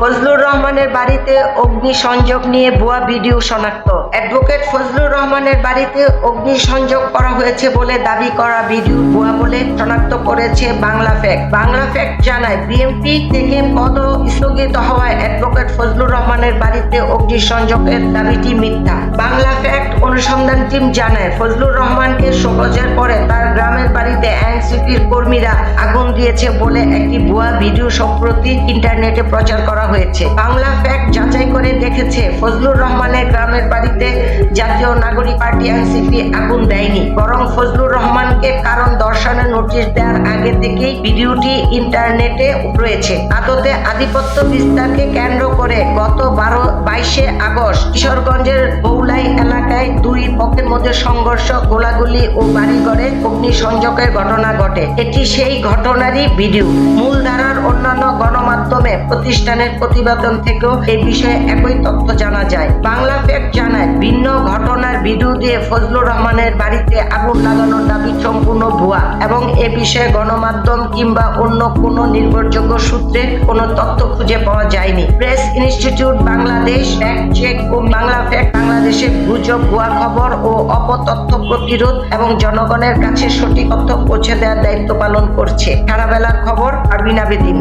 ফজলুর রহমানের বাড়িতে অগ্নি সংযোগ নিয়ে ভুয়া ভিডিও শনাক্ত। অ্যাডভোকেট ফজলুর রহমানের বাড়িতে অগ্নি সংযোগ করা হয়েছে বলে দাবি করা ভিডিও ভুয়া বলে শনাক্ত করেছে বাংলা ফ্যাক্ট। বাংলা ফ্যাক্ট জানায় বিএমপি থেকে পদ স্থগিত হওয়ায় অ্যাডভোকেট ফজলুর রহমানের বাড়িতে অগ্নি সংযোগের দাবিটি মিথ্যা। বাংলা ফ্যাক্ট অনুসন্ধান টিম জানায়, ফজলুর রহমানকে সহজের পরে তার গ্রামের বাড়িতে এনসিপির কর্মীরা আগুন দিয়েছে বলে একটি ভুয়া ভিডিও সম্প্রতি ইন্টারনেটে প্রচার করা হয়েছে। বাংলা ফ্যাক্ট যাচাই করে দেখেছে, ফজলুর রহমানের গ্রামের বাড়িতে জাতীয় নাগরিক পার্টি এনসিপি আগুন দেয়নি। বরং ফজলুর রহমানকে কারণ দর্শনের নোটিশ দেওয়ার আগে থেকেই ভিডিওটি ইন্টারনেটে রয়েছে। আদতে আধিপত্য বিস্তারকে কেন্দ্র করে গত বারো, বাইশে আগস্ট কিশোরগঞ্জের বৌলাই পক্ষের মধ্যে সংঘর্ষ, গোলাগুলি ও বাড়িঘরে অগ্নিসংযোগের ঘটনা ঘটে। এটি সেই ঘটনারই ভিডিও। মূলধারার অন্যান্য গণমাধ্যমে প্রতিষ্ঠানের প্রতিবেদন থেকেও এই বিষয়ে একই তথ্য জানা যায়। বাংলা ফ্যাক্ট জানায়, ভিন্ন ঘটনার ভিডিও দিয়ে ফজলুর রহমানের বাড়িতে আগুন লাগানোর দাবি সম্পূর্ণ ভুয়া এবং এ বিষয়ে গণমাধ্যম কিংবা অন্য কোনো নির্ভরযোগ্য সূত্রে কোনো তথ্য খুঁজে পাওয়া যায়নি। প্রেস ইনস্টিটিউট বাংলাদেশ বাংলাদেশের গুজব, ভুয়া খবর ও অপতথ্য প্রতিরোধ এবং জনগণের কাছে সঠিক তথ্য পৌঁছে দেওয়ার দায়িত্ব পালন করছে। সারা বেলার খবর আরবিনা বেদিন